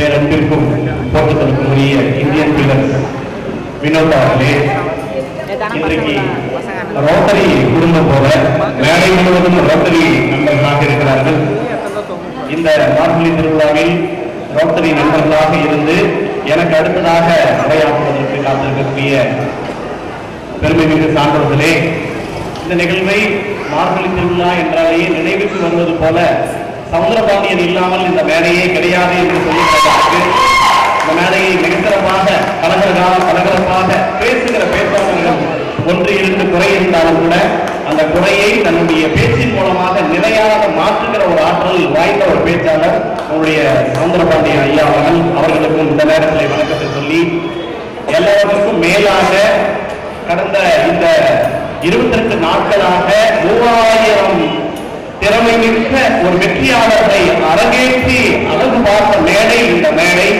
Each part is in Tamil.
பேரன்பிற்கும் போற்றத்திற்கும் உரிய இந்தியன் பில்லர்ஸ் வினோத் அவர்களே இன்றைக்கு ரோட்டரி குடும்பம் போல மேடை முழுவதும் ரோட்டரி நண்பர்களாக இருக்கிறார்கள். இந்த மார்கழி திருவிழாவில் ரோட்டரி நண்பர்களாக இருந்து எனக்கு அடுத்ததாக உரையாற்றுவதற்கு காத்திருக்கக்கூடிய பெருமைமிகு சான்றவர்களே இந்த நிகழ்வை மார்கழி திருவிழா என்றாலேயே நினைவுக்கு வருவது போல சமுத்திரபாண்டியன் இல்லாமல் இந்த மேடையே கிடையாது என்று சொல்லியிருப்பதற்கு இந்த மேடையை மிகச்சிறப்பாக கலகரகால கலகலப்பாக பேசுகிற பேச்சாளர்கள் ஒன்று இரண்டு குறை இருந்தாலும் கூட அந்த குறையை தன்னுடைய பேச்சின் மூலமாக நிலையாக மாற்றுகிற ஒரு ஆற்றல் வாய்ந்த ஒரு பேச்சாளர் நம்முடைய சவுந்தரபாண்டியன் ஐயா அவர்கள். அவர்களுக்கும் இந்த நேரத்தில் வணக்கத்தை சொல்லி எல்லாருக்கும் மேலாக கடந்த இந்த இருபத்தெட்டு நாட்களாக மூவாயிரம் திறமை மிக்க ஒரு வெற்றியாளரை அரங்கேற்றி அழகு பார்த்த மேடை இந்த மேடை.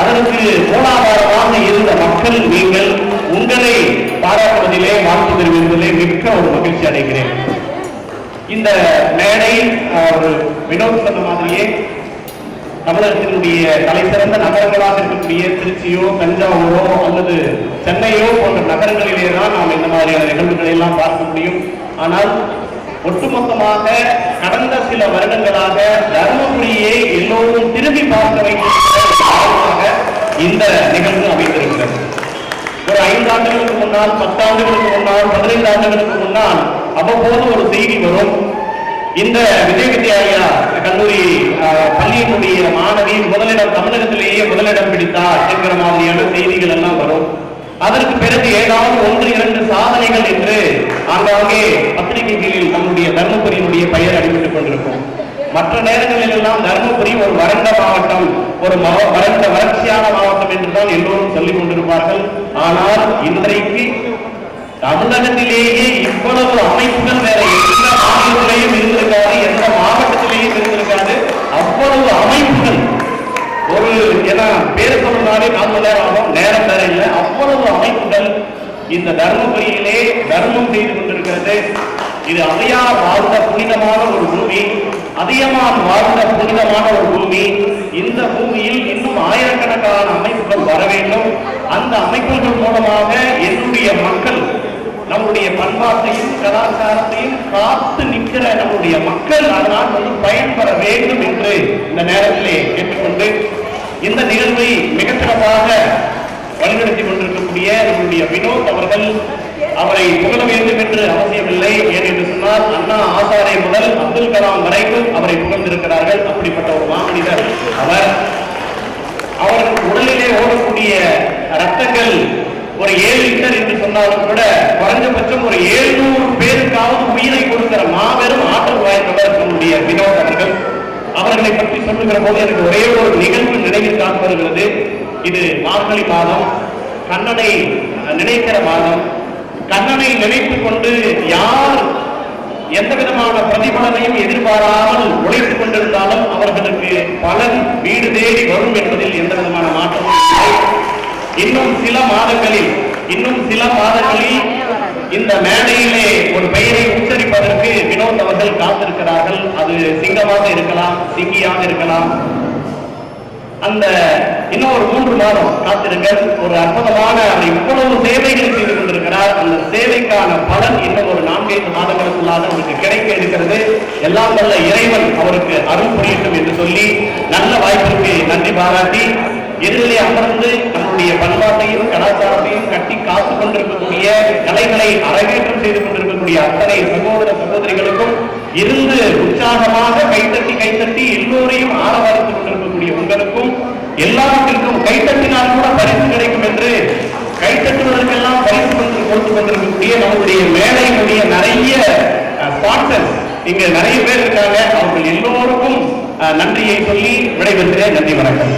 அதற்கு மூலாதாரமாக இருந்த மக்கள் நீங்கள் உங்களை பாராட்டுவதிலே வாழ்த்து தெரிவிப்பதிலே மிக்க ஒரு மகிழ்ச்சி அடைகிறேன். இந்த மேடை ஒரு வினோத் சொன்ன மாதிரியே தமிழகத்தினுடைய தலைசிறந்த நகரங்களாக இருக்கக்கூடிய திருச்சியோ தஞ்சாவூரோ அல்லது சென்னையோ போன்ற நகரங்களிலே தான் நாம் இந்த மாதிரியான நிகழ்வுகளை எல்லாம் பார்க்க முடியும். ஆனால் ஒட்டுமொத்தமாக கடந்த சில வருடங்களாக தர்மபுரியை எல்லோரும் திரும்பி பார்க்க வைத்திருக்கிற இந்த நிகழ்வு அமைந்திருக்கிறது. ஒரு ஐந்து ஆண்டுகளுக்கு முன்னால் பத்து ஆண்டுகளுக்கு முன்னால் பதினைந்து ஆண்டுகளுக்கு முன்னால் அவ்வப்போது ஒரு செய்தி வரும். இந்த விஜய் வித்யாலயா கல்லூரி பள்ளியினுடைய மாணவி முதலிடம் தமிழகத்திலேயே முதலிடம் பிடித்தார் என்கிற மாதிரியான செய்திகள் எல்லாம் வரும். அதற்கு பிறகு ஏதாவது ஒன்று இரண்டு சாதனைகள் என்று ஆங்காங்கே பத்திரிகைகளில் நம்முடைய தர்மபுரியினுடைய பெயர் அடிபட்டுக் கொண்டிருக்கும். மற்ற நேரங்களில் எல்லாம் தர்மபுரி ஒரு வறண்ட மாவட்டம் ஒரு வறண்ட வறட்சியான மாவட்டம் என்று தான் எல்லோரும் சொல்லிக் கொண்டிருப்பார்கள். ஆனால் இன்றைக்கு தமிழகத்திலேயே இவ்வளவு அமைப்புகள் வேற எந்த மாநிலத்திலேயும் இருந்திருக்காது எந்த மாவட்டத்திலேயும் இருந்திருக்காது. அவ்வளவு அமைப்புகள் ஒரு ஏன்னா பேர் நாளே நாலு மணி நேரம் ஆகும். நேரம் வேற இல்லை. அவ்வளவு அமைப்புகள் இந்த தர்மபுரியிலே தர்மம் செய்து கொண்டிருக்கிறது. இது அதையார் வாழ்ந்த புனிதமான ஒரு பூமி அதிகமாக வாழ்ந்த புனிதமான ஒரு பூமி. இந்த பூமியில் இன்னும் ஆயிரக்கணக்கான அமைப்புகள் வர வேண்டும். அந்த அமைப்புகள் மூலமாக என்னுடைய மக்கள் நம்முடைய பண்பாட்டையும் கலாச்சாரத்தையும் காத்து நிற்கிற நம்முடைய மக்கள் அதனால் வந்து பயன்பெற வேண்டும் என்று இந்த நேரத்திலே கேட்டுக்கொண்டு இந்த நிகழ்வை மிக சிறப்பாக வழிநடத்தி கொண்டிருக்கக்கூடிய நம்முடைய வினோத் அவர்கள் அவரை புகழ வேண்டும் என்று அவசியமில்லை. ஏனென்று சொன்னால் அண்ணா ஆசாரை முதல் அப்துல் கலாம் வரைக்கும் அவரை புகழ்ந்திருக்கிறார்கள். அப்படிப்பட்ட ஒரு மாமனிதர் அவர். அவர் உடலிலே ஓடக்கூடிய ரத்தங்கள் ஒரு ஏழு லிட்டர் என்று சொன்னாலும் கூட குறைஞ்சபட்சம் ஒரு ஏழுநூறு பேருக்காவது உயிரை கொடுக்கிற மாபெரும் ஆற்றல் வாய்ந்தவர் நம்முடைய வினோத் அவர்கள். அவர்களை பற்றி சொல்லுகிற போது எனக்கு ஒரே ஒரு நிகழ்வு நினைவில் தான் வருகிறது. இது மார்கழி மாதம். கண்ணனை நினைக்கிற மாதம். கண்ணனை நினைத்துக் கொண்டு யார் எந்த விதமான பிரதிபலனையும் எதிர்பாராமல் உழைத்துக் கொண்டிருந்தாலும் அவர்களுக்கு பலன் வீடு தேடி வரும் என்பதில் எந்த விதமான மாற்றமும் இல்லை. இன்னும் சில மாதங்களில் இன்னும் சில மாதங்களில் இந்த மேடையிலே ஒரு பெயரை உச்சரிப்பதற்கு வினோத் அவர்கள் காத்திருக்கிறார்கள். அது சிங்கமாக இருக்கலாம் சிங்கியாக இருக்கலாம். அந்த இன்னும் ஒரு மூன்று மாதம் காத்திருங்கள் ஒரு அற்புதமான அவர் இவ்வளவு சேவைகள் செய்து கொண்டிருக்கிறார். அந்த சேவைக்கான பலன் இன்னும் ஒரு நான்கைந்து மாதங்களுக்குள்ளாக அவருக்கு கிடைக்க இருக்கிறது. எல்லாம் நல்ல இறைவன் அவருக்கு அருள் புரியட்டும் என்று சொல்லி நல்ல வாய்ப்பிற்கு நன்றி பாராட்டி எதிரிலே அமர்ந்து நம்முடைய பண்பாட்டையும் கலாச்சாரத்தையும் கட்டி காத்துக் கொண்டிருக்கக்கூடிய கலைகளை அரங்கேற்றம் செய்து கொண்டிருக்கக்கூடிய அத்தனை சகோதர சகோதரிகளுக்கும் இருந்து உற்சாகமாக கைத்தட்டி கைத்தட்டி எல்லோரையும் ஆரவாரித்துக் கொண்டிருக்கக்கூடிய உங்களுக்கும் எல்லாவற்றிற்கும் கைத்தட்டினால் கூட பரிசு கிடைக்கும் என்று கைத்தட்டுவதற்கெல்லாம் பரிசு கொண்டு கொடுத்து கொண்டிருக்கக்கூடிய நம்முடைய மேடையினுடைய நிறைய ஸ்பான்சர்ஸ் இங்க நிறைய பேர் இருக்காங்க. அவர்கள் எல்லோருக்கும் நன்றியை சொல்லி விடைபெறுகிறேன். நன்றி வணக்கம்.